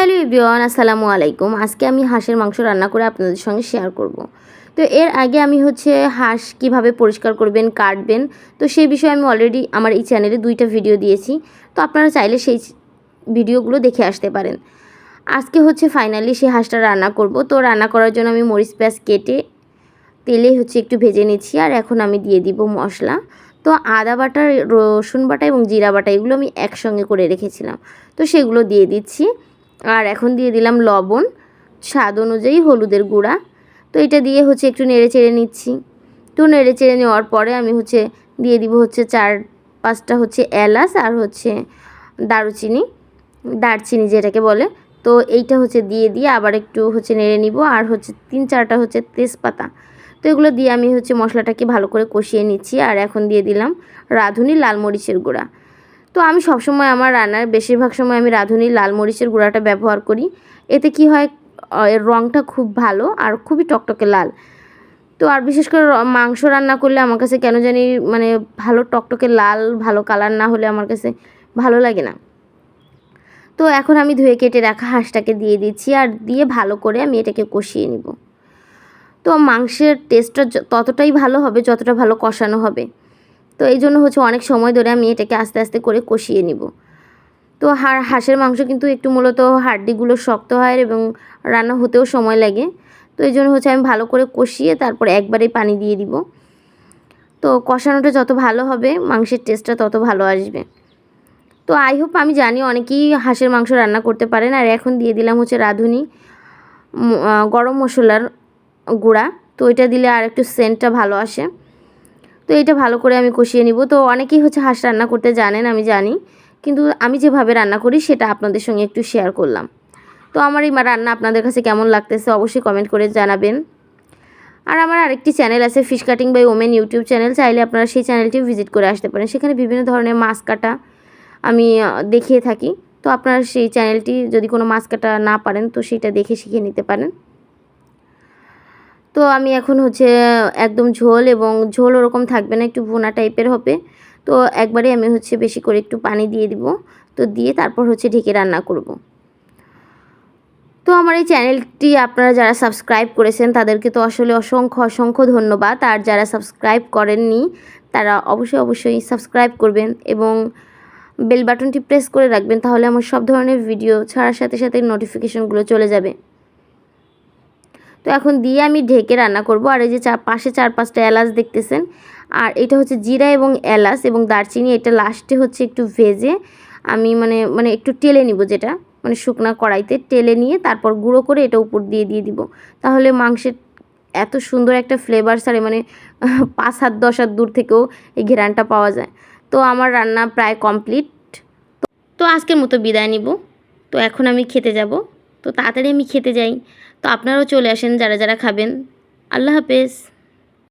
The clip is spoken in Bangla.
হ্যালো ইব্রিয়ান আসসালামু আলাইকুম। আজকে আমি হাঁসের মাংস রান্না করে আপনাদের সঙ্গে শেয়ার করব। তো এর আগে আমি হচ্ছে হাঁস কীভাবে পরিষ্কার করবেন, কাটবেন, তো সেই বিষয়ে আমি অলরেডি আমার এই চ্যানেলে দুইটা ভিডিও দিয়েছি। তো আপনারা চাইলে সেই ভিডিওগুলো দেখে আসতে পারেন। আজকে হচ্ছে ফাইনালি সেই হাঁসটা রান্না করব। তো রান্না করার জন্য আমি মরিচ পেঁয়াজ কেটে তেলে হচ্ছে একটু ভেজে নিচ্ছি আর এখন আমি দিয়ে দিব মশলা। তো আদা বাটা, রসুন বাটা এবং জিরা বাটা এগুলো আমি একসঙ্গে করে রেখেছিলাম। তো সেগুলো দিয়ে দিচ্ছি। আর এখন দিয়ে দিলাম লবণ, স্বাদ অনুযায়ী হলুদের গুঁড়া। তো এটা দিয়ে হচ্ছে একটু নেড়ে চেড়ে নিচ্ছি। তো নেড়ে চেড়ে নেওয়ার পরে আমি হচ্ছে দিয়ে দিব হচ্ছে চার পাঁচটা হচ্ছে এলাচ আর হচ্ছে দারুচিনি, দারচিনি যেটাকে বলে। তো এইটা হচ্ছে দিয়ে দিয়ে আবার একটু হচ্ছে নেড়ে নিব আর হচ্ছে তিন চারটা হচ্ছে তেজপাতা। তো এগুলো দিয়ে আমি হচ্ছে মশলাটাকে ভালো করে কষিয়ে নিচ্ছি। আর এখন দিয়ে দিলাম রাঁধুনি লাল মরিচের গুঁড়া। তো আমি সবসময় আমার রান্নার বেশিরভাগ সময় আমি রাঁধুনি, লাল মরিচের গুঁড়াটা ব্যবহার করি। এতে কি হয় এর রঙটা খুব ভালো আর খুবই টকটকে লাল। তো আর বিশেষ করে মাংস রান্না করলে আমার কাছে কেন জানি মানে ভালো টকটকে লাল, ভালো কালার না হলে আমার কাছে ভালো লাগে না। তো এখন আমি ধুয়ে কেটে রাখা হাঁসটাকে দিয়ে দিচ্ছি আর দিয়ে ভালো করে আমি এটাকে কষিয়ে নিব। তো মাংসের টেস্টটা ততটাই ভালো হবে যতটা ভালো কষানো হবে। তো এই জন্য হচ্ছে অনেক সময় ধরে আমি এটাকে আস্তে আস্তে করে কষিয়ে নিব। তো হাড়, হাঁসের মাংস কিন্তু একটু মূলত হাড্ডিগুলো শক্ত হয় এবং রান্না হতেও সময় লাগে। তো এই জন্য হচ্ছে আমি ভালো করে কষিয়ে তারপর একবারেই পানি দিয়ে দিব। তো কষানোটা যত ভালো হবে, মাংসের টেস্টটা তত ভালো আসবে। তো আই হোপ আমি জানি অনেকেই হাঁসের মাংস রান্না করতে পারেন। আর এখন দিয়ে দিলাম হচ্ছে রাঁধুনি গরম মশলার গুঁড়া। তো এটা দিলে আর একটু সেন্টটা ভালো আসে। তো এটা ভালো করে আমি কষিয়ে নিব। তো অনেকেই হচ্ছে হাঁস রান্না করতে জানেন, আমি জানি। কিন্তু আমি যেভাবে রান্না করি, সেটা আপনাদের সঙ্গে একটু শেয়ার করলাম। তো আমার এই রান্না আপনাদের কাছে কেমন লাগতেছে অবশ্যই কমেন্ট করে জানাবেন। আর আমার আরেকটি চ্যানেল আছে fish cutting by women YouTube channel চাইলে আপনারা সেই চ্যানেলটি ভিজিট করে আসতে পারেন। সেখানে বিভিন্ন ধরনের মাছ কাটা আমি দেখিয়ে থাকি। তো আপনারা সেই চ্যানেলটি যদি কোনো মাছ কাটা না পারেন, তো সেটা দেখে শিখে নিতে পারেন। তো আমি এখন হচ্ছে একদম ঝোল এবং ঝোল ওরকম থাকবে না, একটু ভুনা টাইপের হবে। তো একবারে আমি হচ্ছে বেশি করে একটু পানি দিয়ে দিব। তো দিয়ে তারপর হচ্ছে ঢেকে রান্না করব। তো আমার এই চ্যানেলটি আপনারা যারা সাবস্ক্রাইব করেছেন, তাদেরকে তো আসলে অসংখ্য অসংখ্য ধন্যবাদ। আর যারা সাবস্ক্রাইব করেননি, তারা অবশ্যই অবশ্যই সাবস্ক্রাইব করবেন এবং বেল বাটনটি প্রেস করে রাখবেন, তাহলে আমার সব ধরনের ভিডিও ছাড়ার সাথে সাথে নোটিফিকেশনগুলো চলে যাবে। তো এখন দিয়ে আমি ঢেকে রান্না করব। আর এই যে চার পাশে চার পাঁচটা এলাচ দেখতেছেন। আর এটা হচ্ছে জিরা এবং এলাচ এবং দারচিনি। এটা লাস্টে হচ্ছে একটু ভেজে আমি মানে মানে একটু টেলে নিব যেটা। মানে শুকনা কড়াইতে টেলে নিয়ে তারপর গুঁড়ো করে এটা উপর দিয়ে দিয়ে দিব। তাহলে মাংসের এত সুন্দর একটা ফ্লেভার সারে মানে পাঁচ হাত, দশ হাত দূর থেকেও এই ঘেরানটা পাওয়া যায়। তো আমার রান্না প্রায় কমপ্লিট তো আজকের মতো বিদায় নিব। তো এখন আমি খেতে যাব। তো তাড়াতাড়ি আমি খেতে যাই। তো আপনারাও চলে আসেন যারা যারা খাবেন। আল্লাহ হাফেজ।